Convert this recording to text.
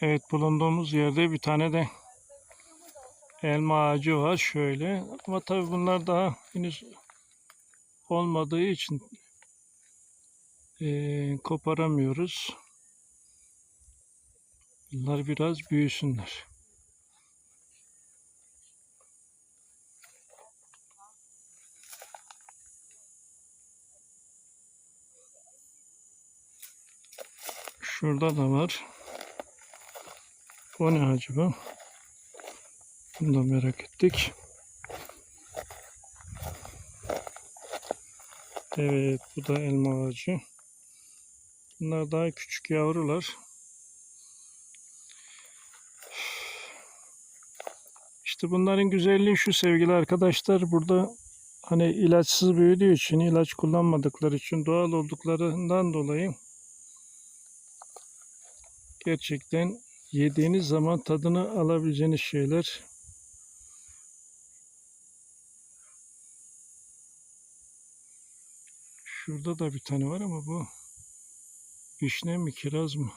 Evet bulunduğumuz yerde bir tane de elma ağacı var şöyle. Ama tabii bunlar daha henüz olmadığı için eee, koparamıyoruz. Bunlar biraz büyüsünler. Şurada da var. O ne acaba? Bunu da merak ettik. Evet, bu da elma ağacı. Bunlar daha küçük yavrular. İşte bunların güzelliği şu sevgili arkadaşlar. Burada hani ilaçsız büyüdüğü için, ilaç kullanmadıkları için, doğal olduklarından dolayı gerçekten yediğiniz zaman tadını alabileceğiniz şeyler. Şurada da bir tane var ama bu vişne mi kiraz mı?